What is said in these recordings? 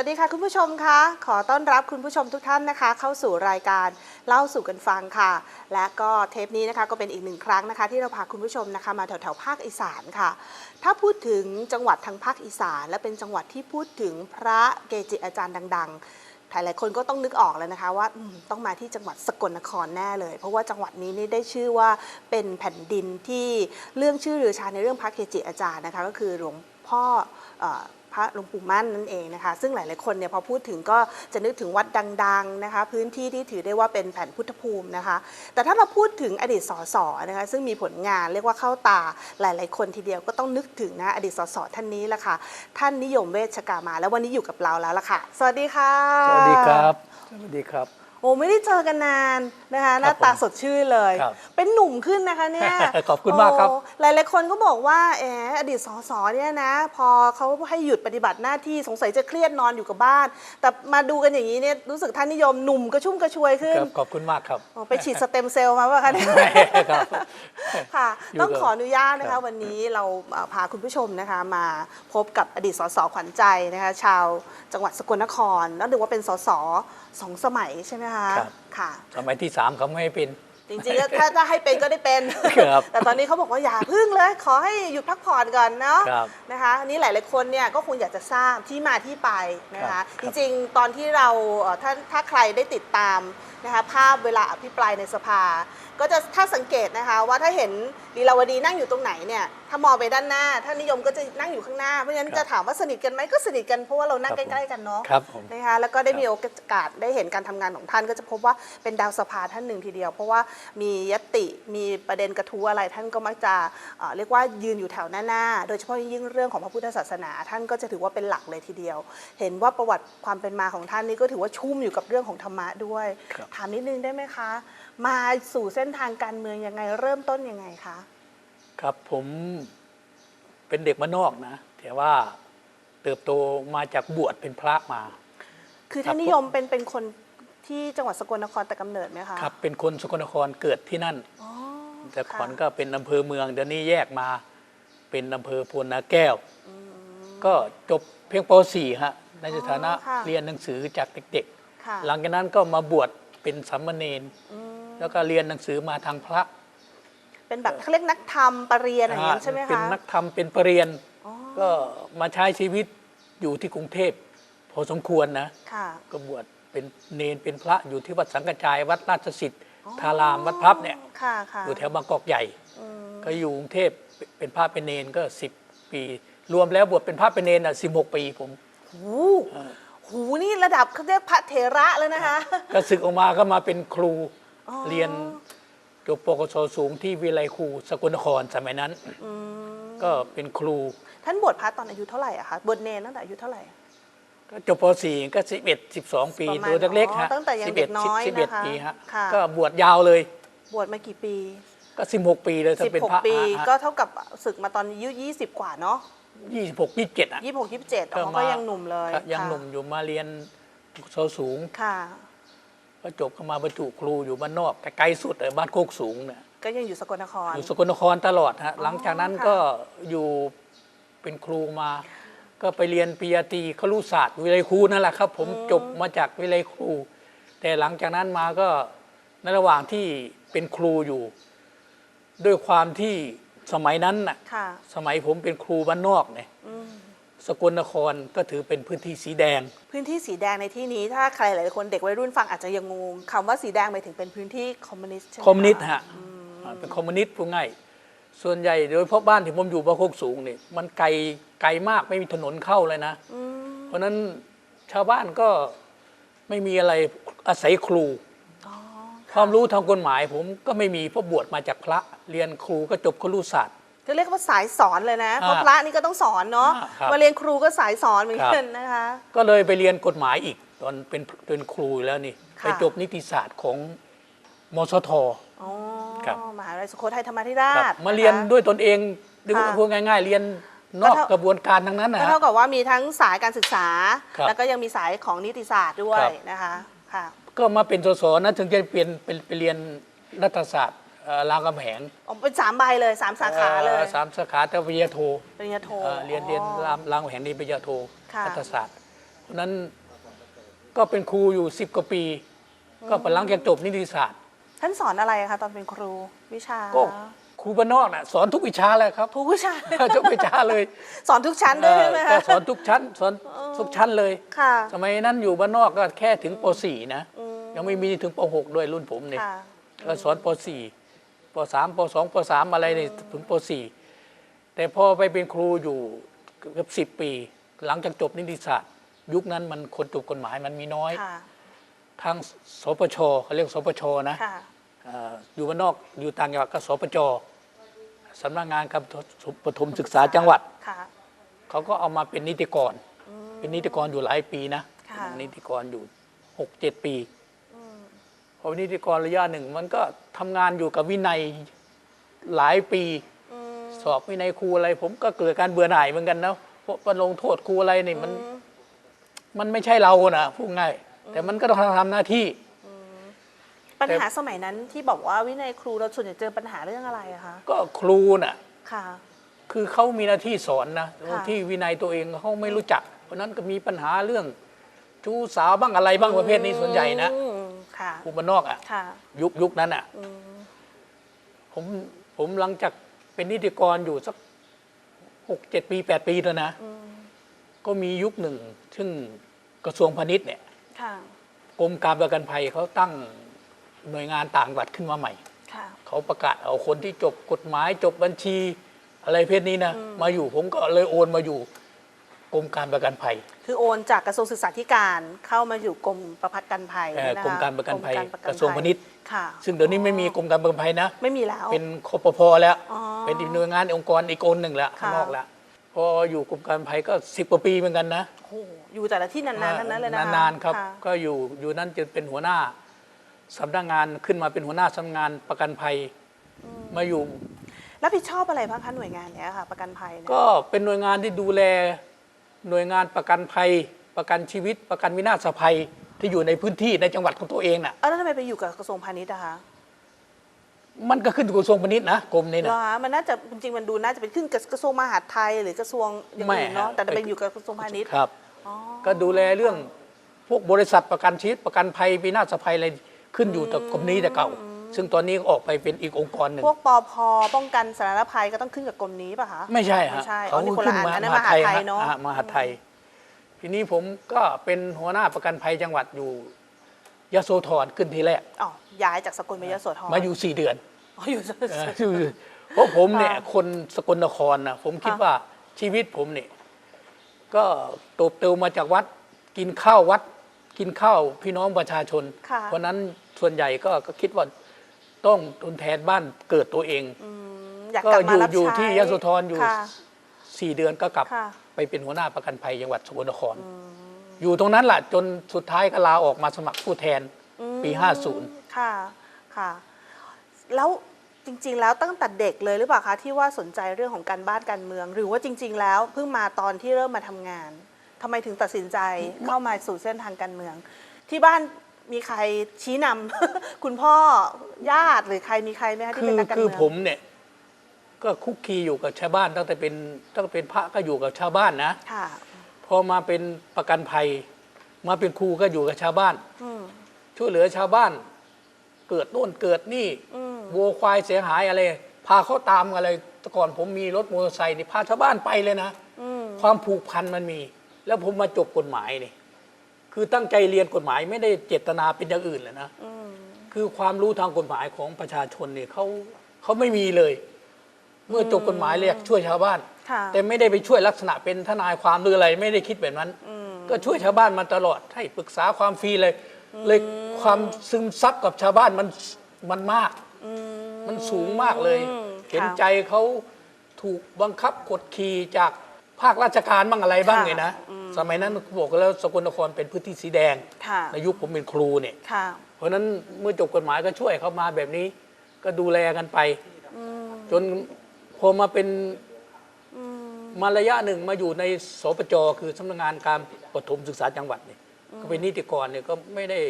สวัสดีค่ะคุณผู้ชมคะขอต้อนรับคุณผู้ชมทุกท่านนะคะ เข้าสู่รายการเล่าสู่กันฟังค่ะ และก็เทปนี้นะคะก็เป็นอีกหนึ่งครั้งนะคะ ที่เราพาคุณผู้ชมนะคะมาแถวแถวๆภาคอีสานค่ะ ถ้าพูดถึงจังหวัดทางภาคอีสาน และเป็นจังหวัดที่พูดถึงพระเกจิอาจารย์ดังๆหลายๆคนก็ต้องนึกออกแล้วนะคะว่าต้องมาที่จังหวัดสกลนครแน่เลย เพราะว่าจังหวัดนี้นี่ได้ชื่อว่าเป็นแผ่นดินที่เรื่องชื่อหรือชาในเรื่องพระเกจิอาจารย์นะคะ ก็คือหลวงพ่อ พระหลวงปู่มั่นนั่นเองนะคะ ซึ่งหลาย ๆ คนเนี่ยพอพูดถึงก็จะนึกถึงวัดดัง ๆ นะคะ พื้นที่ที่ถือได้ว่าเป็นแผ่นพุทธภูมินะคะ แต่ถ้าเราพูดถึงอดีตสสนะคะซึ่งมีผลงานเรียกว่าเข้าตาหลาย ๆ คนทีเดียวก็ต้องนึกถึงนะอดีตสสท่านนี้ละค่ะ ท่านนิยมเวชกามา แล้ววันนี้อยู่กับเราแล้วล่ะค่ะ สวัสดีค่ะ สวัสดีครับ สวัสดีครับ โอ้ไม่ได้เจอกันนานนะคะหน้าตาผมสดชื่นเลย ครับเป็นหนุ่มขึ้นนะคะเนี่ยขอบคุณมากครับโอ้หลายๆคนก็บอกว่าแหมอดีตสสเนี่ยนะ พอเขาให้หยุดปฏิบัติหน้าที่สงสัยจะเครียดนอนอยู่กับบ้าน แต่มาดูกันอย่างนี้เนี่ยรู้สึกท่านนิยมหนุ่มกระชุ่มกระชวยขึ้นครับขอบคุณมากครับโอ้ไปฉีดสเต็มเซลล์มาป่ะคะเนี่ย ครับ ค่ะ อยู่ต้องกับขออนุญาตนะครัคะ บวันนี้เราเอ่อพาคุณผู้ชมนะคะ มาพบกับอดีตสสขวัญใจนะคะ ชาวจังหวัดสกลนคร แล้วถือว่าเป็นสสสองสมัยใช่ไหมคะ ครับ ค่ะ สมัยที่สามเขาไม่ให้เป็น จริงๆก็ถ้าถ้าให้เป็นก็ได้เป็น ครับแต่ตอนนี้เขาบอกว่าอย่าพึ่งเลย ขอให้หยุดพักผ่อนก่อนเนาะครับนะคะอันนี้หลายๆคนเนี่ยก็คงอยากจะทราบที่มาที่ไปนะครัคะบ จริงๆตอนที่เราเอ่อถ้าถ้าใครได้ติดตามนะคะภาพเวลาอภิปรายในสภา ก็จะถ้าสังเกตนะคะว่าถ้าเห็นลีลาวดีนั่งอยู่ตรงไหนเนี่ยถ้ามองไปด้านหน้าท่านนิยมก็จะนั่งอยู่ข้างหน้าเพราะฉะนั้นจะถามว่าสนิทกันไหมก็สนิทกันเพราะว่าเรานั่งใกล้ๆกันเนาะ ครับผม นะคะแล้วก็ได้มีโอกาสได้เห็นการทำงานของท่านก็จะพบว่าเป็นดาวสภาท่านหนึ่งทีเดียว เพราะว่ามียติมีประเด็นกระทู้อะไร ท่านก็มักจะเอ่อเรียกว่ายืนอยู่แถวหน้าๆโดยเฉพาะยิ่งเรื่องของพระพุทธศาสนา ท่านก็จะถือว่าเป็นหลักเลยทีเดียว เห็นว่าประวัติความเป็นมาของท่านนี่ก็ถือว่าชุ่มอยู่กับเรื่องของธรรมะด้วยครับถามนิดนึงได้ไหมคะ มาสู่เส้นทางการเมืองยังไงเริ่มต้นยังไงคะครับผมเป็นเด็กมานอกนะแต่ว่าเติบโตมาจากบวชเป็นพระมา คือท่านครับนิยมเป็นเป็นคน ที่จังหวัดสกลนครแต่กำเนิดไหมคะครับเป็นคนสกลนครเกิดที่นั่น อ๋อแต่ก่อนค่ะก็เป็นอำเภอเมืองเดี๋ยวนี้แยกมาเป็นอำเภอพลนาแก้วก็จบเพียงป .4 ฮะในสถานะอ๋อค่ะ เรียนหนังสือจากเด็กค่ะๆ หลังจากนั้นก็มาบวชเป็นสามเณรอืมแล้วก็เรียนหนังสือมาทางพระเป็นแบบเขาเรียกนักธรรมปรริญญาอย่างนั้นใช่ไหมคะเป็นนักธรรมเป็นปรริญญาอ๋อก็มาใช้ชีวิตอยู่ที่กรุงเทพพอสมควรนะ ค่ะ ก็บวช เป็นเนนเป็นพระอยู่ที่วัดสังกระจายวัดราชสิทธิ์ทารามวัดพลับเนี่ยค่ะค่ะอยู่แถวบางกอกใหญ่อืมก็อยู่กรุงเทพเป็นพระเป็นเนนก็สิบปี รวมแล้วบวชเป็นพระเป็นเนนอะสิบหกปีผมหูหูนี่ระดับเขาเรียกพระเถระแล้วนะคะ ก็ศึกออกมาก็มาเป็นครูอ๋อเรียนจบปกศสูงที่วิไลครูสกลนครสมัยนั้นอืมก็เป็นครู ท่านบวชพระตอนอายุเท่าไหร่อะคะบวชเนรตั้งแต่อายุเท่าไหร่ ก็จบป .4 ก็ 11 12 ปีประมาณตัวเล็กๆอ๋อฮะตั้งแต่ยังเด็กน้อย11นะคะ11ปีฮะค่ะ ก็บวชยาวเลยบวชมากี่ปี ก็ 16 ปีเลยถ้าเป็นพระ16 ปีฮะก็เท่ากับศึกมาตอนอายุ20 กว่าเนาะ26 27อะ 26 27อ๋อก็ยังหนุ่มเลยก็ยังค่ะหนุ่มอยู่มาเรียนโซสูงค่ะ ก็จบก็มาบรรจุครูอยู่บ้านนอกไกลๆสุดเลยบ้านโคกสูงเนี่ยก็ยังอยู่สกลนคร อยู่สกลนครตลอดฮะหลังจากนั้นค่ะ ก็อยู่เป็นครูมา ก็ไปเรียนปริญญาตรีครุศาสตร์วิเลยครูนั่นแหละครับ ผมจบมาจากวิเลยครู แต่หลังจากนั้นมาก็ในระหว่างที่เป็นครูอยู่ ด้วยความที่สมัยนั้นน่ะ ค่ะ สมัยผมเป็นครูบ้านนอกเนี่ยอืมสกลนครก็ถือเป็นพื้นที่สีแดง พื้นที่สีแดงในที่นี้ ถ้าใครหลายๆคนเด็กวัยรุ่นฟังอาจจะยังงงคำว่าสีแดงหมายถึงเป็นพื้นที่คอมมิวนิสต์ใช่ไหมคอมมิวนิสต์ะฮะอ่าเป็นคอมมิวนิสต์พูดง่าย ส่วนใหญ่โดยเฉพาะบ้านที่ผมอยู่บ้านโคกสูงเนี่ยมันไกลไกลมากไม่มีถนนเข้าเลยนะ อืมเพราะฉะนั้นชาวบ้านก็ไม่มีอะไรอาศัยครู อ๋อความรู้ทางกฎหมายผมก็ไม่มีเพราะบวชมาจากพระ เรียนครูก็จบครุศาสตร์ ก็เรียกว่าสายสอนเลยนะอ่าเพราะพระนี่ก็ต้องสอนเนาะอ่าครับมาเรียนครูก็สายสอนเหมือนครับกันนะคะ ก็เลยไปเรียนกฎหมายอีก ตอนเป็นเป็นครูอยู่แล้วนี่ ค่ะ ไปจบนิติศาสตร์ของมสท อ๋อ ครับ มหาวิทยาลัยสุโขทัยธรรมาธิราชมาเรียนด้วยตนเองดูค่ะพูดง่าย ๆ เรียนนอกก็เท่ากระบวนการทั้งนั้นก็นะฮะเท่ากับว่ามีทั้งสายการศึกษาครับแล้วก็ยังมีสายของนิติศาสตร์ด้วยครับนะคะค่ะก็มาเป็นสสนะถึงจะเปลี่ยนเป็นไปเรียนรัฐศาสตร์เอ่อรามคำแหงอ๋อเป็นสามใบเลยสามสาขาเลยอ่อสามสาขาแต่ปริญญาโทปริญญาโทเอ่อเรียนเรียนรามรามคำแหงนี่ปริญญาโทค่ะรัฐศาสตร์พเพราะฉะนั้นก็เป็นครูอยู่สิบกว่าปี ก็หลังจากจบนิติศาสตร์ ท่านสอนอะไรคะตอนเป็นครูวิชาก็ครูบ้านนอกน่ะสอนทุกวิชาเลยครับ ทุกวิชา ทุกวิชาเลย สอนทุกชั้นด้วยใช่ไหมก็คะสอนทุกชั้นสอนทุกชั้นเลยค่ะสมัยนั้นอยู่บ้านนอกก็แค่ถึงป .4 นะ ยังไม่มีถึงป .6 ด้วยรุ่นผมเนี่ยค่ะก็สอนป .4 ป .3 ป .2 ป .3 อะไรเนี่ยถึงป .4 แต่พอไปเป็นครูอยู่เกือบสิบ10ปี หลังจากจบนิติศาสตร์ ยุคนั้นมันคนจบกฎหมายมันมีน้อยค่ะทางสปชเขาเรียกสปชนะค่ะเอ่ออยู่บ้านนอกอยู่ต่างจังหวัดก็สปจสำนักงานการปฐมศึกษาจังหวัดค่ะเขาก็เอามาเป็นนิติกร เป็นนิติกรอยู่หลายปีนะค่ะนิติกรอยู่หกเจ็ดปีพอนิติกรระยะหนึ่งมันก็ทำงานอยู่กับวินัยหลายปี สอบวินัยครูอะไร ผมก็เกิดการเบื่อหน่ายเหมือนกันนะเพราะมันลงโทษครูอะไรนี่มัน มันไม่ใช่เรานะพูดง่ายแต่มันก็ต้องทำหน้าที่ ปัญหาสมัยนั้นที่บอกว่าวินัยครูเราส่วนใหญ่เจอปัญหาเรื่องอะไรอะคะก็ครูน่ะค่ะ คือเขามีหน้าที่สอนนะค่ะที่วินัยตัวเองเขาไม่รู้จัก เพราะฉะนั้นก็มีปัญหาเรื่องชู้สาวบ้างอะไรบ้างประเภทนี้ส่วนใหญ่นะอืมค่ะครูบ้านนอกอะค่ะ ยุคยุคนั้นอะผมผมหลังจากเป็นนิติกรอยู่สักหกเจ็ดปีแปดปีแล้วนะก็มียุคหนึ่ง ซึ่งกระทรวงพาณิชย์เนี่ยค่ะกรมการประกันภัยเขาตั้ง หน่วยงานต่างจังหวัดขึ้นมาใหม่ ค่ะ เขาประกาศเอาคนที่จบกฎหมายจบบัญชี อะไรเพศนี้นะ มาอยู่ผมก็เลยโอนมาอยู่กรมการประกันภัย คือโอนจากกระทรวงศึกษาธิการเข้ามาอยู่กรมประกันภัยเอ่อนะคะกรมการประกันภัยมปกระทรวงพาณิชย์ ค่ะซึ่งเดี๋ยวนี้ไม่มีกรมการประกันภัยนะ ไม่มีแล้ว เป็นคปพแล้ว อ๋อเป็นอีกหน่วยงานองค์กรอีกองค์หนึ่งแล้วค่ะข้างนอกแล้วพออยู่กรมการภัยก็สิบกว่าปีเหมือนกันนะโอ้โหอยู่แต่ละที่นานๆทั้งนั้นเลยนะคะนานๆครับะก็อยู่อยู่นั่นจะเป็นหัวหน้า สำนักงานขึ้นมาเป็นหัวหน้าสำนักงานประกันภัยมาอยู่ รับผิดชอบอะไรบ้างคะหน่วยงานเนี้ยค่ะ ประกันภัยเนี่ยก็เป็นหน่วยงานที่ดูแลหน่วยงานประกันภัย ประกันชีวิต ประกันวินาศภัยที่อยู่ในพื้นที่ในจังหวัดของตัวเองน่ะ เอ้าแล้วทำไมไปอยู่กับกระทรวงพาณิชย์อะคะมันก็ขึ้นอยู่กับกระทรวงพาณิชย์นะกรมนี้เหรนะ อคะมันน่าจะจริงๆมันดูน่าจะเป็นขึ้นกับกระทรวงมหาดไทยหรือกระทรวงอย่างอื่นเนาะไม่ฮะ แต่ไปอยู่กับกระทรวงพาณิชย์ครับ อ๋อก็ดูแลเรื่องพวกบริษัทประกันชีวิตประกันภัยวินาศภัยอะไร ขึ้นอยู่กับกรมนี้แต่เก่า ซึ่งตอนนี้ออกไปเป็นอีกองค์กรหนึ่ง พวกปอพป้องกันสาธารณภัยก็ต้องขึ้นกับกรมนี้ป่ะคะ ไม่ใช่ไม่ฮะใช่อ๋อนี่คนละอันอันนั้นมมหาดไทยฮะเนาะอ่มหาดไทย ทีนี้ผมก็เป็นหัวหน้าประกันภัยจังหวัดอยู่ยโสธรขึ้นทีแรกอ๋อย้ายจากสกลไปยโสธรมาอยู่สี่เดือนอ๋ออยู่เออคือเพราะผมเนี่ยค่ะคนสกลนครนะผมคิดค่ะว่าชีวิตผมเนี่ยก็โตเติมมาจากวัดกินข้าววัด กินข้าวพี่น้องประชาชน ค่ะ เพราะนั้นส่วนใหญ่ก็ก็คิดว่าต้องทนแทนบ้านเกิดตัวเอง อืมอยากก็กลับมารับอยู่ใช้ที่ยโสธรอยู่ค่ะ สี่เดือนก็กลับ ค่ะ ไปเป็นหัวหน้าประกันภัยจังหวัดสกลนคร อยู่ตรงนั้นแหละจนสุดท้ายก็ลาออกมาสมัครผู้แทนปี50 ค่ะ ค่ะ แล้วจริง ๆ แล้วตั้งแต่เด็กเลยหรือเปล่าคะที่ว่าสนใจเรื่องของการบ้านการเมือง หรือว่าจริง ๆ แล้วเพิ่งมาตอนที่เริ่มมาทำงาน ทำไมถึงตัดสินใจเข้ามาสู่เส้นทางการเมือง ที่บ้านมีใครชี้นำ คุณพ่อญาติหรือใครมีใครไหมคะที่คืเป็นอนักการคือเมืองผมเนี่ย ก็คุกคีอยู่กับชาวบ้านตั้งแต่เป็นตั้งแต่เป็นพระก็อยู่กับชาวบ้านนะ ค่ะ พอมาเป็นประกันภัย มาเป็นครูก็อยู่กับชาวบ้าน อืม ช่วยเหลือชาวบ้าน เกิดโน่นเกิดนี่อืม วัวควายเสียหายอะไร พาเขาตามอะไรแต่ก่อนผมมีรถมอเตอร์ไซค์นี่พาชาวบ้านไปเลยนะ อืม ความผูกพันมันมี แล้วผมมาจบกฎหมายนี่คือตั้งใจเรียนกฎหมายไม่ได้เจตนาเป็นอย่างอื่นเลยนะอืมคือความรู้ทางกฎหมายของประชาชนเนี่ยเขาเขาไม่มีเลย เมื่อจบกฎหมายเรียกช่วยชาวบ้านค่ะแต่ไม่ได้ไปช่วยลักษณะเป็นทนายความหรืออะไร ไม่ได้คิดแบบนั้นอืมก็ช่วยชาวบ้านมาตลอดให้ปรึกษาความฟรีเลย เลยความซึมซับกับชาวบ้านมันมันมากอืมมันสูงมากเลยอืมเห็นค่ะใจเขาถูกบังคับกดขี่จาก ภาคราชการบ้างอะไรบ้างค่ะไงนะอืมสมัยนั้นบอกแล้วสกลนครเป็นพื้นที่สีแดง ค่ะในยุคผมเป็นครูเนี่ย ค่ะเพราะฉะนั้นเมื่อจบกฎหมายก็ช่วยเขามาแบบนี้ ก็ดูแลกันไป อืมจนพอมาเป็นอืมมาระยะหนึ่งมาอยู่ในสปจคือสำนักงานการปฐมศึกษาจังหวัดเนี่ยก็เป็นนิติกรเนี่ยก็ไม่ได้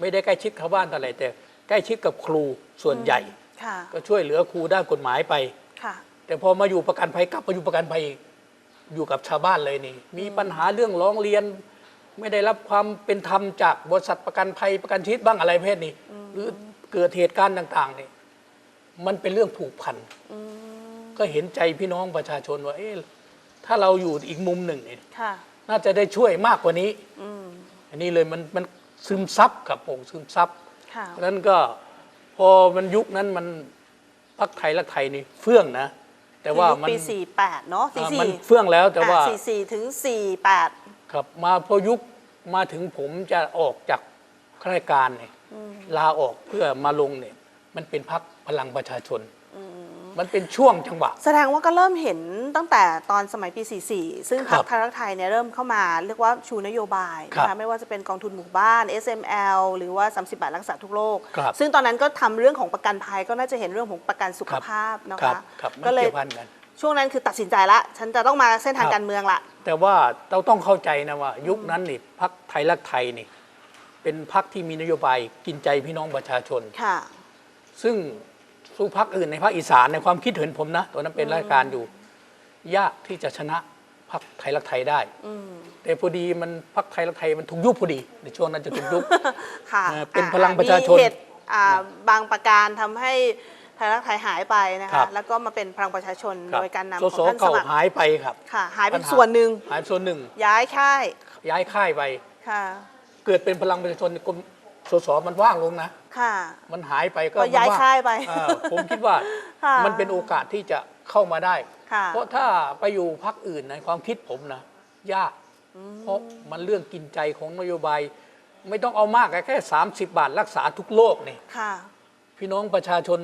ไม่ได้ใกล้ชิดชาวบ้านเท่าไหร่แต่ใกล้ชิดกับครูส่วนใหญ่ ค่ะก็ช่วยเหลือครูด้านกฎหมายไป ค่ะแต่พอมาอยู่ประกันภัยกลับมาอยู่ประกันภัยอีก อยู่กับชาวบ้านเลยนี่ มีปัญหาเรื่องร้องเรียน ไม่ได้รับความเป็นธรรมจากบริษัทประกันภัยประกันชีวิตบ้างอะไรเพศนี้ หรือเกิดเหตุการณ์ต่างๆนี่มันเป็นเรื่องผูกพันก็เห็นใจพี่น้องประชาชนว่าเอ๊ะถ้าเราอยู่อีกมุมหนึ่งนี่ค่ะน่าจะได้ช่วยมากกว่านี้อืมอันนี้เลยมันมันซึมซับกับผมซึมซับค่ะเพราะฉะนั้นก็พอมันยุคนั้นมันพักไทยรักไทยนี่เฟื่องนะ แต่ว่าคือยุคมันปี48เนาะอ่า44มันเฟื่องแล้วแต่ว่าอะ44ถึง48 ครับมาพอยุคมาถึงผมจะออกจากข้าราชการเนี่ยลาออกเพื่อมาลงเนี่ยมันเป็นพักพลังประชาชน มันเป็นช่วงจังหวะ แสดงว่าก็เริ่มเห็นตั้งแต่ตอนสมัยปี 44 ซึ่งครัพรรบคไทยรักไทยเนี่ยเริ่มเข้ามาเรียกว่าชูนโยบายนะครัคะบไม่ว่าจะเป็นกองทุนหมู่บ้าน SML หรือว่า 30 บาทรักษาทุกโรคครับซึ่งตอนนั้นก็ทำเรื่องของประกันภัยก็น่าจะเห็นเรื่องของประกันสุขครับภาพนะครัคะบครับมันก็เลยเกี่ยวพันกันช่วงนั้นคือตัดสินใจละฉันจะต้องมาเส้นทางครับการเมืองละแต่ว่าเราต้องเข้าใจนะว่า ยุคนั้นนี่พักไทยรักไทยนี่เป็นพักที่มีนโยบายกินใจพี่น้องประชาชนค่ะ ซึ่ง สู้พักอื่นในภาคอีสานในความคิดเห็นผมนะตอนนั้นเป็นราชการอยู่ ยากที่จะชนะพักไทยรักไทยได้อืมแต่พอดีมันพักไทยรักไทยมันถูกยุบพอดี ในช่วงนั้นจะถูกยุบค่ะเอ่อเป็นอ่พลังประชาชนมีเหตุอ่าบางประการทำให้ไทยรักไทยหายไปนะครัคะบแล้วก็มาเป็นพลังประชาชนครับโดยการนำสของสท่านสเก่ามัครหายไปครับค่ะ หายเป็นปัญหาส่วนหนึ่งหายส่วนหนึ่ง ย้ายค่าย ย้ายค่ายไปค่ะ เกิดเป็นพลังประชาชนกรม สสมันว่างลงนะ ค่ะ มันหายไปก็ก็ย้ายมันว่งค่ายไปอ่าผมคิดว่าค่ะมันเป็นโอกาสที่จะเข้ามาได้ ค่ะ เพราะถ้าไปอยู่พักอื่นในความคิดผมนะ ยาก เพราะมันเรื่องกินใจของนโยบาย ไม่ต้องเอามากแค่ 30 บาทรักษาทุกโรคนี่ค่ะ พี่น้องประชาชน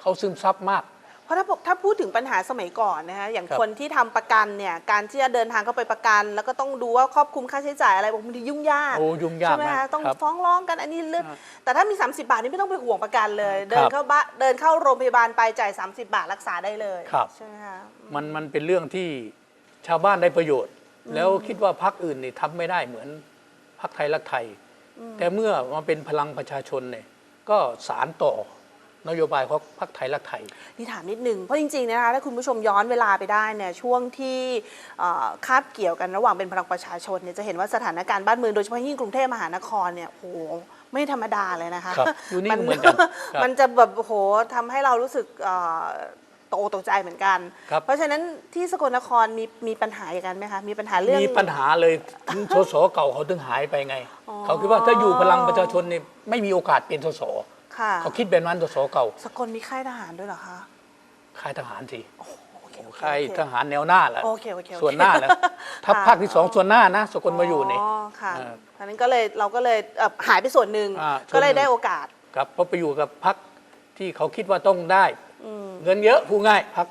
เขาซึมซับมาก เพราะถ้าถ้าพูดถึงปัญหาสมัยก่อนนะคะอย่างครับคนที่ทำประกันเนี่ยการที่จะเดินทางเข้าไปประกัน แล้วก็ต้องดูว่าครอบคลุมค่าใช้จ่ายอะไรบางทียุ่งยากโอ้ยุ่งยากใช่ไหมนะคะต้องครับฟ้องร้องกันอันนี้เลือกครับแต่ถ้ามี 30 บาทนี่ไม่ต้องไปห่วงประกันเลย เดินครับเข้าบ้านเดินเข้าโรงพยาบาลไปจ่าย 30 บาทรักษาได้เลยครับใช่ไหมคะมันมันเป็นเรื่องที่ชาวบ้านได้ประโยชน์ แล้วคิดว่าพักอื่นนี่ทำไม่ได้เหมือนพักไทยรักไทย แต่เมื่อมาเป็นพลังประชาชนเนี่ยก็สารต่อ นโยบายของพักไทยรักไทย นี่ถามนิดนึง เพราะจริงๆนะคะถ้าคุณผู้ชมย้อนเวลาไปได้เนี่ยช่วงที่เอ่อคาบเกี่ยวกันระหว่างเป็นพลังประชาชนเนี่ยจะเห็นว่าสถานการณ์บ้านเมืองโดยเฉพาะยิ่งกรุงเทพมหานครเนี่ยโอ้โหไม่ธรรมดาเลยนะคะครับอยู่นี่ก็เหมือนกันครับมันจะแบบโอ้โหทำให้เรารู้สึกเอ่อตกอกตกใจเหมือนกัน ครับ เพราะฉะนั้นที่สกลนครมีมีปัญหาอย่างนั้นไหมคะมีปัญหาเรื่อง มีปัญหาเลยถึงสสเก่าเขาถึงหายไปไง อ๋อ เขาคิดว่าถ้าอยู่พลังประชาชนเนี่ยไม่มีโอกาสเป็นสส ค่ะ เขาคิดแบบนั้นสสเก่าสกลมีค่ายทหารด้วยเหรอคะค่ายทหารสิโอเคโอเคค่ายโอเคทหารแนวหน้าแหละโอเคโอเคโอเคส่วนหน้าแล้วถ้าค่ะภาคที่สองส่วนหน้านะสกลมาอยู่นี่ อ๋อค่ะอ่าอันนั้นก็เลยเราก็เลยเอ่อหายไปส่วนหนึ่งอ่าก็เลยส่วนหนึ่งได้โอกาส ครับเพราะไปอยู่กับพักที่เขาคิดว่าต้องได้ อืม เงินเยอะพูดง่ายพัก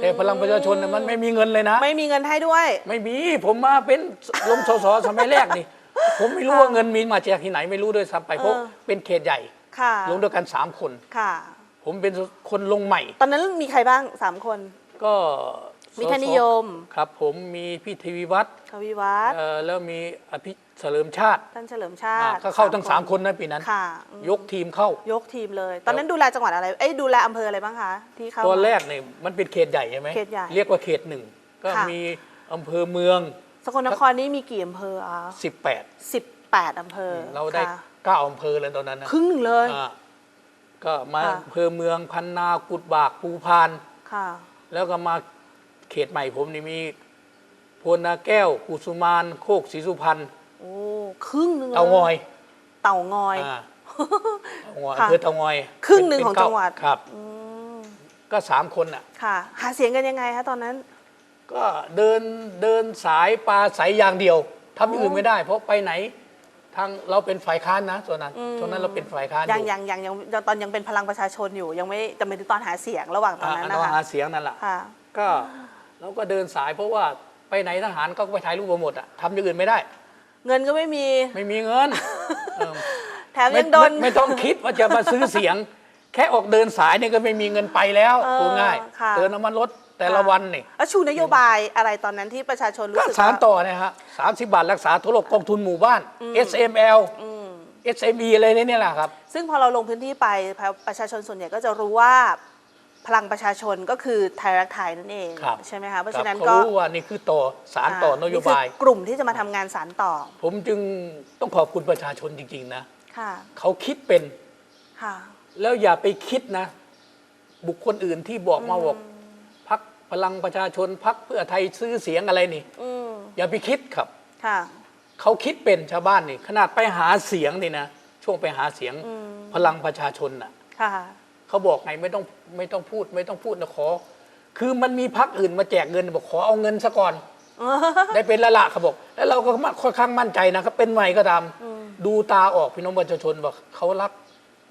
แต่พลังประชาชนน่ะมันไม่มีเงินเลยนะ ไม่มีเงินให้ด้วย ไม่มีผมมาเป็นลงสสสมัยแรกนี่ ผมไม่รู้ว่าเงินมีมาจากที่ไหนไม่รู้ด้วยซ้ำไปเพราะเออ เป็นเขตใหญ่ ค่ะลงด้วยกันสามคน ค่ะ ผมเป็นคนลงใหม่ ตอนนั้นมีใครบ้างสามคน ก็มีสสธนิยม ครับ ผมมีพี่ทวีวัฒน์ทวีวัฒน์เอ่อแล้วมีอภิเฉลิมชาติ ท่านเฉลิมชาอ่าติ ก็เข้าทั้งสามคนนะปีนั้นค่ะอืมยกทีมเข้า ยกทีมเลย ตอนนั้นดูแลจังหวัดอะไร เอ้ยดูแลอำเภออะไรบ้างคะที่เข้าตัวมาแรกเนี่ยมันเป็นเขตใหญ่ใช่ไหมเขตใหญ่ เรียกว่าเขตหนึ่ง ก็ค่ะมีอำเภอเมือง สกลนครนี่มีกี่อำเภออะ18สิบแปดอำเภอ เราได้ค่ะ เก้าอำเภอเลยตอนนั้นนะครึ่งหนึ่งเลย อ่าก็มาค่ะ อำเภอเมืองพันนากุดบากภูพาน ค่ะ แล้วก็มาเขตใหม่ผมนี่มีพลนาแก้วกุสุมานโคกศรีสุพรรณโอ้ครึ่งหนึ่งลยเตางอยเต่างอย อ่าเตางอยค่ะอำเภอเตางอยครึ่งหนึ่งเป็ของเก้าจังหวัดครับ อืมก็สามคนอะ ค่ะ หาเสียงกันยังไงคะตอนนั้น ก็เดินเดินสายปลาสายอย่างเดียวทำอย่างอื่นไม่ได้ เพราะไปไหน ทางเราเป็นฝ่ายค้านนะส่วนนั้นอืมช่วงนั้นเราเป็นฝ่ายค้านอยังยู่ยังยังยังยังตอนยังเป็นพลังประชาชนอยู่ ยังไม่แต่ไม่ถึงตอนหาเสียงระหว่างตอนนั้นอ่านะเราคะหาเสียงนั่นแหละค่ะก็เราก็เดินสายเพราะว่าไปไหนทหารก็ไปถ่ายรูปมาหมดอะทำอย่างอื่นไม่ได้ เงินก็ไม่มีไม่มีเงินเออแถมไม่ยังโดนไม่ไม่ต้องคิดว่าจะมาซื้อเสียง แค่ออกเดินสายเนี่ยก็ไม่มีเงินไปแล้วเออพูดง่ายค่ะเติมน้ำมันรถ แต่ละวันนี่แล้วชูนโยบายอะไรตอนนั้นที่ประชาชนรู้ก็สึกสารว่าต่อนะฮะสามสิบบาทรักษาทุกโรคกองทุนหมู่บ้าน SML อืม SME อะไรเนี่ยแหละครับ ซึ่งพอเราลงพื้นที่ไปประชาชนส่วนใหญ่ก็จะรู้ว่าพลังประชาชนก็คือไทยรักไทยนั่นเองครับใช่ไหมคะเพราะคบฉะนั้นเขาก็รู้ว่านี่คือต่อสารต่อนโยบายนี่คือกลุ่มที่จะมาทำงานสารต่อผมจึงต้องขอบคุณประชาชนจริง ๆ นะค่ะเขาคิดเป็นค่ะ แล้วอย่าไปคิดนะ บุคคลอื่นที่บอกมาบอก พักพลังประชาชนพักเพื่อไทยซื้อเสียงอะไรนี่อืมอย่าไปคิดครับ ค่ะ เขาคิดเป็นชาวบ้านนี่ ขนาดไปหาเสียงนี่นะช่วงไปหาเสียงอืม พลังประชาชนน่ะค่ะ เขาบอกไงไม่ต้องไม่ต้องพูด ไม่ต้องพูดนะขอ คือมันมีพักอื่นมาแจกเงินบอกขอเอาเงินซะก่อน ได้เป็นละละเขาบอก แล้วเราก็ค่อนข้างมั่นใจนะครับเป็นไงก็ตาม ดูตาออกพี่น้องประชาชนว่าเขารัก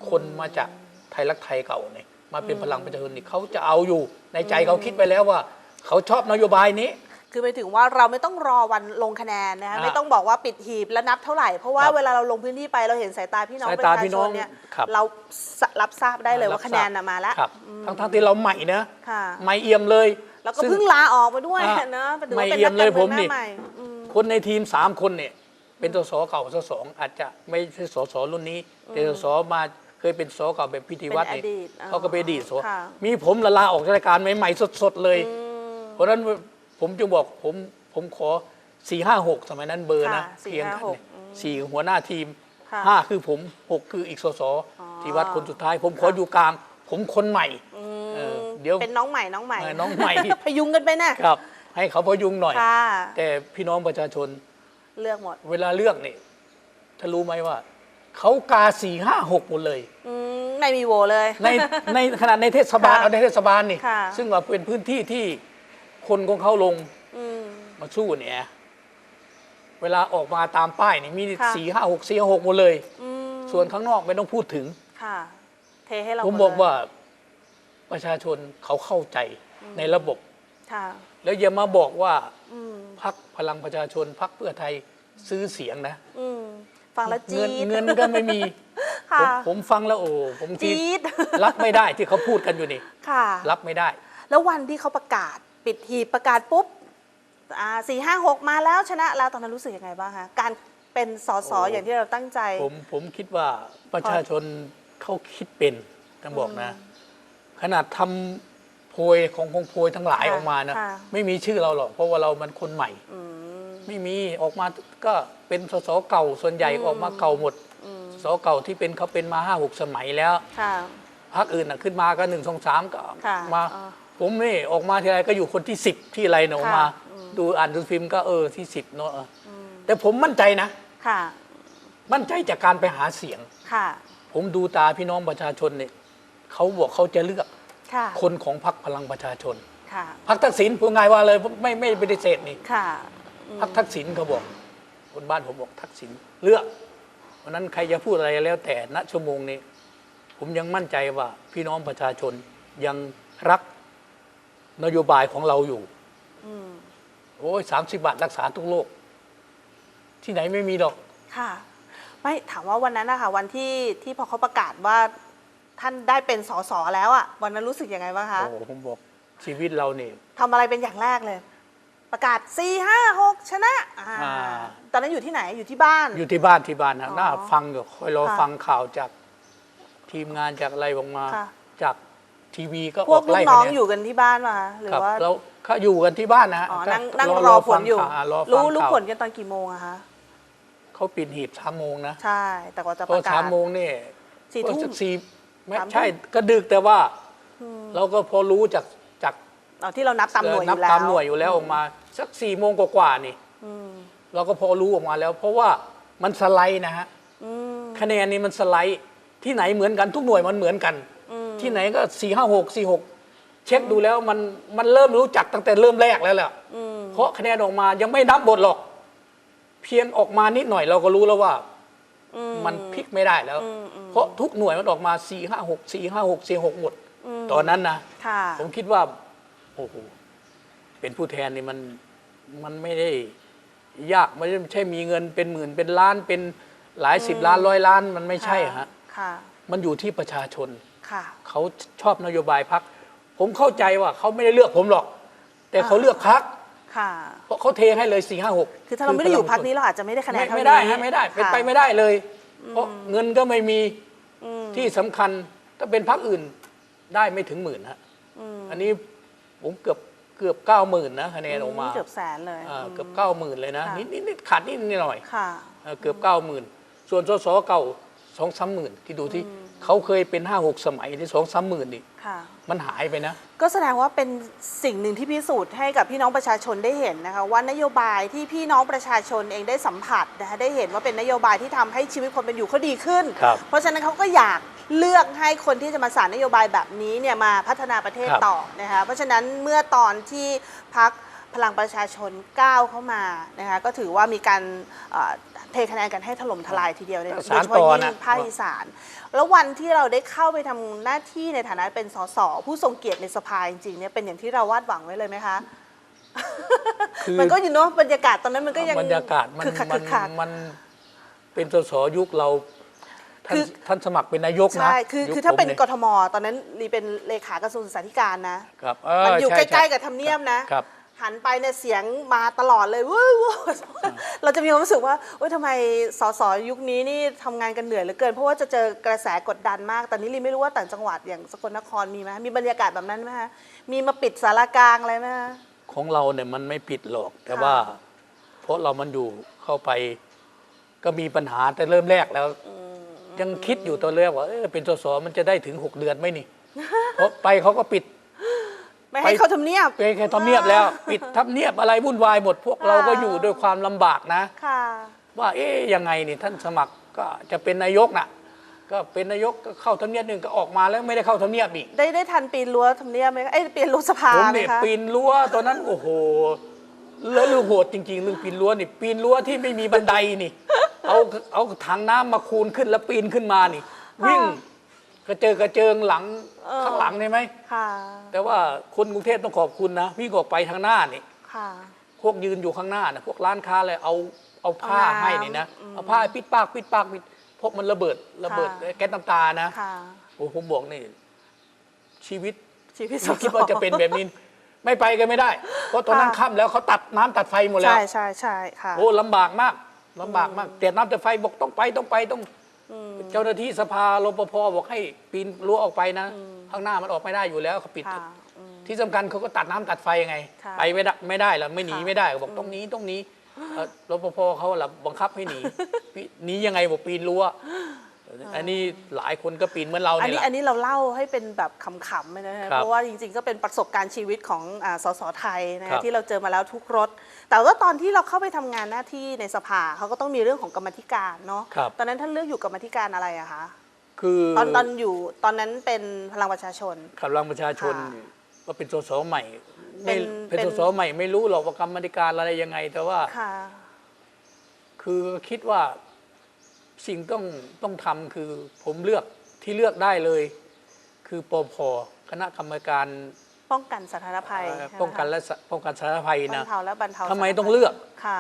คนมาจากไทยรักไทยเก่าเนี่ย มาเป็นพลังประชาชนนี่เขาจะเอาอยู่ในใจเขาคิดไปแล้วว่า เขาชอบนโยบายนี้ คือไปถึงว่าเราไม่ต้องรอวันลงคะแนนนะคะอ่าไม่ต้องบอกว่าปิดหีบแล้วนับเท่าไหร่ เพราะว่าครับเวลาเราลงพื้นที่ไปเราเห็นสายตาพี่น้องสายประตาชาพี่ชน้อนงเนี่ยครับเรารับทราบได้เลยว่าคะแนนน่ะมาแล้วครับ ทั้งทั้งที่เราใหม่นะค่ะ ใหม่เอี่ยมเลย แล้วก็ซึ่เพิ่งลาออกมาด้วยอ่านะถือไม่ว่าเป็นเอี่ยนัมกเลการยเมืองผมหนี่น้าใหม่อืม คนในทีมสามคนเนี่ย เป็นสสเก่าสสองอาจจะไม่ใช่สสรุ่นนี้แต่สสมา เคยเป็นสสเก่าแบบพิธีวัตรเป็นอนี่ดีตอ๋อเขาก็เป็นอดีตสค่ะ มีผมละลาออกจากรายการใหม่ๆสดๆเลยอืมเพราะฉะนั้นผมจึงบอกผมผมขอสี่ห้าหกสมัยนั้นเบอร์นะค่ะเพียงกัน456เนี่ยสี่หัวหน้าทีมค่ะห้าคือผมหกคืออีกสสอ๋อที่วัดคนสุดท้าย ผมขออยู่กลาง ผมคนใหม่ เออเดี๋ยว เป็นน้องใหม่น้องใหม่ เออน้องใหม่ พยุงกันไปนะครับ ให้เขาพยุงหน่อย ค่ะแต่พี่น้องประชาชนเลือกหมด เวลาเลือกนี่ถ้ารู้ไหมว่า เขากาสี่ห้าหกหมดเลย อืมไม่มีโหวเลย ในในขนาดในเทศบาลค่ะเอาในเทศบาลนี่ ค่ะ ซึ่งว่าเป็นพื้นที่ที่คนของเขาลงอืม มาสู้เนี่ยเวลาออกมาตามป้ายนี่มีค่ะ สี่ห้าหกสี่หกหมดเลย อืมส่วนข้างนอกไม่ต้องพูดถึง ค่ะ เทให้เราผมหดบอกเลยว่าประชาชนเขาเข้าใจในระบบ ค่ะแล้วอย่ามาบอกว่าอืมพักพลังประชาชนพักเพื่อไทยซื้อเสียงนะ อืม ฟังแล้วจี๊เงินดเงินก็ไม่มีค่ะผมผมฟังแล้วโอ้ผมคิดจี๊ด รับไม่ได้ที่เขาพูดกันอยู่นี่ ค่ะ รับไม่ได้ แล้ววันที่เขาประกาศปิดหีบประกาศปุ๊บอ่าสี่ห้าหกมาแล้วชนะแล้วตอนนั้นรู้สึกยังไงบ้างคะการเป็นสสโอ้ อย่างที่เราตั้งใจ ผมผมคิดว่าประชาชนเขาคิดเป็นต้องบอกนะ ขนาดทำโพยของของโพยทั้งหลายค่ะออกมานะค่ะ ไม่มีชื่อเราหรอก เพราะว่าเรามันคนใหม่ อืม ไม่มีออกมาก็เป็นสสเก่าส่วนใหญ่ออกมาเก่าหมดอืมสสเก่าที่เป็นเขาเป็นมาห้าหกสมัยแล้วค่ะพรรคอื่นน่ะขึ้นมาก็หนึ่งสองสามก็ค่ะมาอ๋อผมนี่ออกมาทีไรก็อยู่คนที่สิบที่อะไรเนี่ยออกมาค่ะอืมดูอ่านดูฟิล์มก็เออที่สิบเนอะเอออแต่ผมมั่นใจนะค่ะ มั่นใจจากการไปหาเสียงค่ะ ผมดูตาพี่น้องประชาชนเนี่ยเขาบอกเขาจะเลือกค่ะคนของพรรคพลังประชาชนค่ะพรรคทักษิณพูดง่ายว่าเลยไม่ไม่ปฏิเสธนี่ค่ะ พรรคทักษิณเขาบอก คนบ้านผมบอกทักษิณเลือกเพราะฉะนั้นใครจะพูดอะไรแล้วแต่ณชั่วโมงนี้ ผมยังมั่นใจว่า พี่น้องประชาชนยังรักนโยบายของเราอยู่อืมโอ้ยสามสิบาทรักษาทุกโรคที่ไหนไม่มีหรอก ค่ะ ไม่ถามว่าวันนั้นนะคะวันที่ที่พอเขาประกาศว่า ท่านได้เป็นสสแล้วอะวันนั้นรู้สึกยังไงบ้างคะโอ้ผมบอกชีวิตเราเนี่ยทำอะไรเป็นอย่างแรกเลย ประกาศ 4 5 6 ชนะอ่าอ่า ตอนนั้นอยู่ที่ไหนอยู่ที่บ้าน อยู่ที่บ้านที่บ้านนะอ๋อน่าฟังอยู่คอยรอค่ะฟังข่าวจากทีมงานจากอะไรออกมา ค่ะ จากทีวีก็พอวอกกลูไล่กกัน้องเยอยู่กันที่บ้านมาหรือครับว่าแล้วเขาอยู่กันที่บ้านนะฮะอ๋อก็นั่งนั่งรอผลอยู่ ฟังข่าวรอฟังรู้รู้ข่าวผลกันตอนกี่โมงอะคะเขาปิดหีบสามโมงนะใช่ แต่กว่าจะพปอระกาสาศมโมงนี่สี่ทุ่ม สักสี่ไม่สามทุ่ม ใช่ก็ดึกแต่ว่า เราก็พอรู้จากจากอ๋อที่เรานับตามหน่วยอนับยู่แล้ว ตามหน่วยอยู่แล้วออกมา สักสี่โมงกว่าๆนี่อืมเราก็พอรู้ออกมาแล้ว เพราะว่ามันสไลด์นะฮะอืมคะแนนนี่มันสไลด์ที่ไหนเหมือนกันทุกหน่วยมันเหมือนกันอืมที่ไหนก็สี่ห้าหกสี่หกเช็คดูแล้วมันมันเริ่มรู้จักตั้งแต่เริ่มแรกแล้วแหละอืมเพราะคะแนนออกมายังไม่นับบทหรอก เพียงออกมานิดหน่อยเราก็รู้แล้วว่าอืมันพลิกไม่ได้แล้วอืมอืมเพราะทุกหน่วยมันออกมาสี่ห้าหกสี่ห้าหกสี่หกหมดมตอนนั้นนะค่ะผมคิดว่าโอ้โห เป็นผู้แทนนี่มันมันไม่ได้ยากไม่ใช่มีเงินเป็นหมื่นเป็นล้านเป็นหลายสิบล้านร้อยล้านมันไม่ใช่ฮะค่ะ มันอยู่ที่ประชาชนค่ะ เขาชอบนโยบายพัก ผมเข้าใจว่าเขาไม่ได้เลือกผมหรอก แต่เขาเลือกพักค่ะ เพราะเขาเทให้เลยสี่ห้าหกคือถ้าเราไม่ได้อยู่พักนี้เราอาจจะไม่ได้คะแนนไม่เท่านี้ไม่ได้ฮะไม่ได้เป็นค่ะไปไม่ได้เลย เพราะเงินก็ไม่มีอืมที่สำคัญถ้าเป็นพักอื่นได้ไม่ถึงหมื่นฮะออันนี้ผมเกือบ เกือบเก้าหมื่นนะคะแนนออกมาเกือบแสนเลยอ่าอืมเกือบเก้าหมื่นเลยนะค่ะนิดนิดนิดขาดนิดนิดหน่อยค่ะเอ่อเกือบเก้าหมื่นส่วนสสเก่า สองสามหมื่นที่ดูที่เขาเคยเป็นห้าหกสมัยที่สองสามหมื่นนี่ค่ะ มันหายไปนะ ก็แสดงว่าเป็นสิ่งหนึ่งที่พิสูจน์ให้กับพี่น้องประชาชนได้เห็นนะคะว่านโยบายที่พี่น้องประชาชนเองได้สัมผัสนะคะได้เห็นว่าเป็นนโยบายที่ทำให้ชีวิตคนเป็นอยู่เขาดีขึ้น ครับ เพราะฉะนั้นเขาก็อยากเลือกให้คนที่จะมาสานนโยบายแบบนี้เนี่ยมาพัฒนาประเทศครับ ต่อนะคะเพราะฉะนั้นเมื่อตอนที่พัก พลังประชาชนก้าวเข้ามานะคะก็ถือว่ามีการเอ่อเทคะแนนกันให้ถล่มทลายทีเดียวในโดยสารเฉพาะต่อยิ่นะงภาคอีสาน แล้ววันที่เราได้เข้าไปทำหน้าที่ในฐานะเป็นสสผู้ทรงเกียรติในสภาจริงๆเนี่ยเป็นอย่างที่เราวาดหวังไว้เลยไหมคะ คือมันก็อยู่เนาะบรรยากาศตอนนั้นมันก็ยังบรรยากาศมันคือคักมัคืนอคัก มันเป็นสสยุคเราท่านคือท่านสมัครเป็นนายกนะใช่ คือ ยุคือถ้าเป็นผมยกทม ตอนนั้นรีเป็นเลขากระทรวงศึกษาธิการนะ ครับเมันอยู่ช่ใกล้ช่ๆกับทำเนียบนะ ครับ หันไปเนี่ยเสียงมาตลอดเลยวู้วู้เราจะมีความรู้สึกว่าโอ๊ยทำไมสสยุคนี้นี่ทำงานกันเหนื่อยเหลือเกิน เพราะว่าจะเจอกระแสกดดันมากตอนนี้ลีไม่รู้ว่าต่างจังหวัดอย่างสกลนครมีไหมมีบรรยากาศแบบนั้นไหมคะมีมาปิดสารกลางอะไรไหมคะของเราเนี่ยมันไม่ผิดหรอก แต่ค่ะว่า เพราะเรามันอยู่เข้าไป ก็มีปัญหาแต่เริ่มแรกแล้ว ยังคิดอยู่ตอนแรกว่าเออเป็นสสมันจะได้ถึงหกเดือนไหมนี่เพราะไปเขาก็ปิด ไม่ให้ไปเข้าทำเนียบ ไปแค่ทำเนียบแล้ว ปิดทำเนียบอะไรวุ่นวายหมดพวกเราก็อยู่ด้วยความลำบากนะ ค่ะ ว่าเอ๊ยยังไงนี่ท่านสมัครก็จะเป็นนายกน่ะ ก็เป็นนายกก็เข้าทำเนียบหนึ่งก็ออกมาแล้วไม่ได้เข้าทำเนียบอีกได้ได้ทันปีนรั้วทำเนียบไหมคะเอ้ยปีนรั้วสภาผมไหมเนี่ยคะปีนรั้วตอนนั้นโอ้โหแล้วเรื่องโหดจริงๆเรื่องปีนรั้วนี่ ปีนรั้วที่ไม่มีบันไดนี่ เอาเอาถังน้ำมาคูนขึ้นแล้วปีนขึ้นมานี่ วิ่ง กระเจิงกระเจิงหลังข้างหลังใช่ไหม ค่ะแต่ว่าคนกรุงเทพต้องขอบคุณนะวิ่งออกไปทางหน้านี่ ค่ะ พวกยืนอยู่ข้างหน้านะพวกร้านค้าเลยเอาเอาผ้าเอาน้ำให้นี่นะอืมเอาผ้าปิดปากปิดปากปิดพวกมันระเบิดระเบิดค่ะ แก๊สน้ำตานะค่ะโอ้ผมบอกนี่ ชีวิตชีวิตไม่คิดว่าจะเป็นแบบนี้ ไม่ไปกันไม่ได้ เพราะตอนนั้นค่ะค่ำแล้วเขาตัดน้ำตัดไฟหมดแล้ว ใช่ใช่ใช่ค่ะ โอ้ลำบากมากลำบากมากแต่น้ำตัดไฟบอกต้องไปต้องไปต้อง เจ้าหน้าที่สภารปภบอกให้ปีนรั้วออกไปนะ ข้างหน้ามันออกไม่ได้อยู่แล้วเขาปิดค่ะอืมที่สำคัญเขาก็ตัดน้ำตัดไฟไงค่ะไปไม่ได้ไม่ได้แล้วไม่หนีค่ะไม่ได้บอกต้องหนีต้องหนีเอ่อรปภเขาหลับบังคับให้หนีพี่หนียังไงบอกปีนรั้ว อันนี้หลายคนก็ปีนเหมือนเราอันเนี่ยนี้แหละอันนี้เราเล่าให้เป็นแบบขำๆไปนะฮะครับเพราะว่าจริงๆก็เป็นประสบการณ์ชีวิตของอาสสไทยนะครัคะบที่เราเจอมาแล้วทุกรถ แต่ว่าตอนที่เราเข้าไปทำงานหน้าที่ในสภาเขาก็ต้องมีเรื่องของกรรมาธิการเนาะครับ ตอนนั้นท่านเลือกอยู่กรรมาธิการอะไรอะคะคือตอนตอนอยู่ตอนนั้นเป็นพลังประชาชนกำลังประชาชนค่ะก็เป็นสสใหม่เป็ไม่นเป็นเป็น สสใหม่ ไม่รู้หรอกว่ากรรมธิการอะไรยังไง แต่ว่าค่ะ คือคิดว่า สิ่งต้องต้องทำคือผมเลือกที่เลือกได้เลย คือปพคณะกรรมการป้องกันสาธารณภัยเอ่อใช่ไหมคะป้องกันและสะป้องกันสาธารณภัยบรรนะเทาและบรรเทาทำไมสาธารณภัยต้องเลือกค่ะ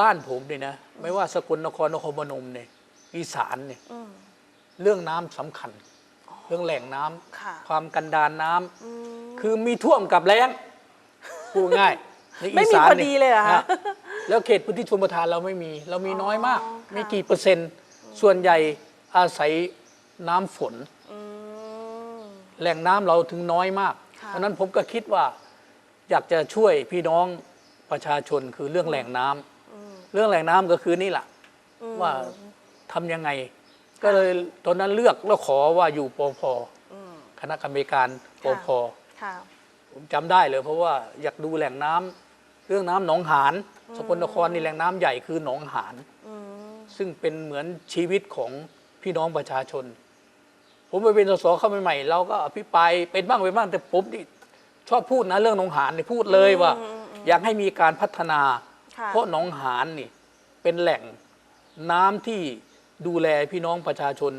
บ้านผมเนี่ยนะไม่ว่าสกลนครนครพนมเนี่ยอีสานเนี่ยอืมเรื่องน้ำสำคัญ เรื่องแหล่งน้ำค่ะความกันดานน้ำอืมคือมีท่วมกับแล้งพูดง่ายในไม่มีสานพอดีเลยเหรอคะน แล้วเขตพื้นที่ชนประทานเราไม่มี เรามีน้อยมากอ๋อค่ะไม่กี่เปอร์เซ็นต์ ส่วนใหญ่อาศัยน้ำฝนอืมแหล่งน้ำเราถึงน้อยมากค่ะเพราะฉะนั้นผมก็คิดว่า อยากจะช่วยพี่น้องประชาชนคือเรื่องแหล่งน้ำอืมเรื่องแหล่งน้ำก็คือนี่แหละอืมว่าทำยังไง ก็เลยตอนนั้นเลือกแล้วขอว่าอยู่ปพอืมคณะกรรมการปพค่ะผมจำได้เลย เพราะว่าอยากดูแหล่งน้ำ เรื่องน้ำหนองหานสกลนครนี่แหล่งน้ำใหญ่คือหนองหาน อืมซึ่งเป็นเหมือนชีวิตของพี่น้องประชาชน ผมไปเป็นสสเข้าใหม่ๆเราก็อภิปรายเป็นบ้างเป็นบ้างแต่ผมนี่ชอบพูดนะเรื่องหนองหานนี่พูดเลยว่า อยากให้มีการพัฒนา ค่ะเพราะหนองหานนี่เป็นแหล่งน้ำที่ดูแลพี่น้องประชาชน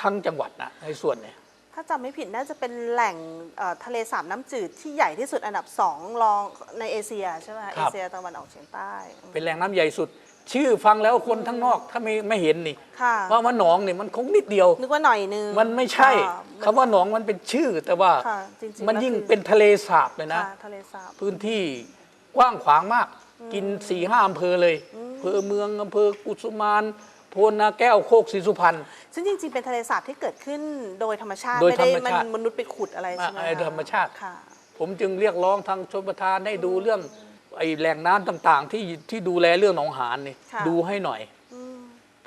ทั้งจังหวัดนะในส่วนเนี่ย ถ้าจำไม่ผิดน่าจะเป็นแหล่งเอ่อทะเลสาบน้ำจืดที่ใหญ่ที่สุดอันดับสองรองในเอเชียใช่ไหมคะคเอรับเชียตะวันออกเฉียงใต้เป็นแหล่งน้ำใหญ่สุด ชื่อฟังแล้วคนทั้งนอกถ้าไม่ไม่เห็นนี่ค่ะ ว่ามันหนองเนี่ยมันคงนิดเดียว นึกว่าหน่อยนึงมันไม่ใช่ค่ะคำว่าหนองมันเป็นชื่อ แต่ว่าค่ะจริงๆมันยิ่งแล้วคือเป็นทะเลสาบเลยนะ ค่ะทะเลสาบ พื้นที่กว้างขวางมาก กินสี่ห้าอำเภอเลยอำเภอเมืองอำเภอกุสุมาน โพนนาแก้วโคกศรีสุพรรณ ซึ่งจริงๆ เป็นทะเลสาบที่เกิดขึ้นโดยธรรมชาติ โดยไม่ได้ธรรมชาติมันมนุษย์ไปขุดอะไรใช่ไหมอ่าไอ้คะธรรมชาติ ค่ะ ผมจึงเรียกร้องทางชนประทานให้ดูเรื่องไอ้แหล่งน้ำต่างๆ ที่ที่ดูแลเรื่องหนองหานนี่ค่ะ ดูให้หน่อย อืม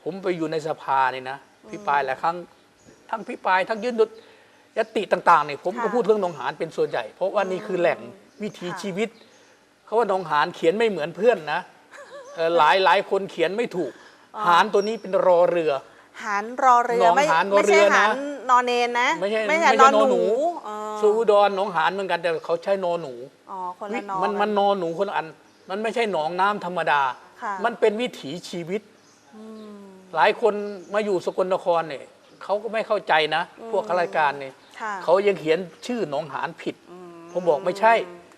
ผมไปอยู่ในสภานี่นะพิปรายหลายครั้งทั้งพิปรายทั้งยื่นยยติต่างๆนี่ผมก็ค่ะพูดเรื่องหนองหานเป็นส่วนใหญ่ เพราะว่านี่คือแหล่งวิถีค่ะชีวิตเขาว่าหนองหานเขียนไม่เหมือนเพื่อนนะเอ่อหลายหลายคนเขียนไม่ถูก หานตัวนี้เป็นรอเรือ หารรอเรือหนองไม่หารรอไม่เรืใช่อนะ หารนอนเนนนะไม่ใช่ไม่ไม่ใช่ใช่นอนนอหหนูนูเออสูอุดรหนองหานเหมือนกันแต่เขาใช้นอหนู อ๋อคนละนอมันมันนอหนูคนละอัน มันไม่ใช่หนองน้ำธรรมดา ค่ะ มันเป็นวิถีชีวิต หลายคนมาอยู่สกลนครเนี่ยเขาก็ไม่เข้าใจนะ พวกข้าราชการเนี่ยค่ะเขายังเขียนชื่อหนองหานผิด ผมบอกไม่ใช่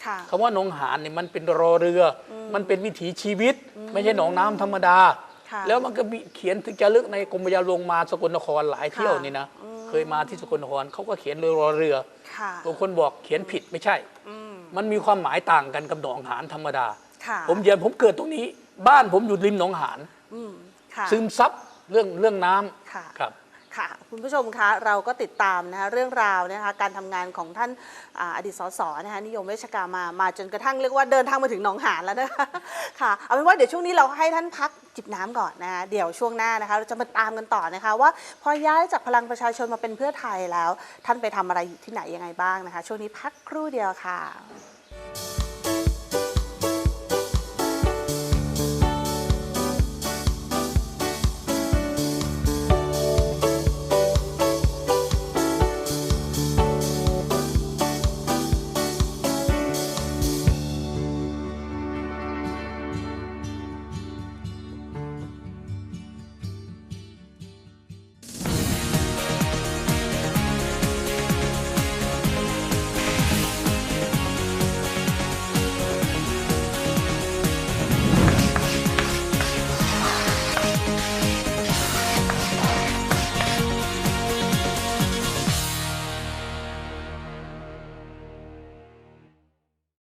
ค่ะ คำว่าหนองหานเนี่ยมันเป็นรอเรืออมันเป็นวิถีชีวิต ไม่ใช่หนองน้ำธรรมดาค่ะ แล้วมันก็มีเขียนถึงจะลึกในกรมพระยาลงมาสกลนครหลายเที่ยวค่ะนี่นะเคยมาที่สกลนครเขาก็เขียนเรือรอเรือค่ะบางคนบอกเขียนผิดไม่ใช่อืมมันมีความหมายต่างกันกับหนองหานธรรมดาค่ะผมเยือนผมเกิดตรงนี้ บ้านผมอยู่ริมหนองหานอืมค่ะซึมซับเรื่องเรื่องน้ำค่ะครับ ค่ะคุณผู้ชมคะเราก็ติดตามนะคะเรื่องราวนะคะการทำงานของท่านอดีตสสนะคะนิยมเวชกามามาจนกระทั่งเรียกว่าเดินทางมาถึงหนองหานแล้วนะคะค่ะเอาเป็นว่าเดี๋ยวช่วงนี้เราให้ท่านพักจิบน้ำก่อนนะคะเดี๋ยวช่วงหน้านะคะเราจะมาตามกันต่อนะคะว่าพอย้ายจากพลังประชาชนมาเป็นเพื่อไทยแล้ว ท่านไปทำอะไรอยู่ที่ไหนยังไงบ้างนะคะ ช่วงนี้พักครู่เดียวค่ะ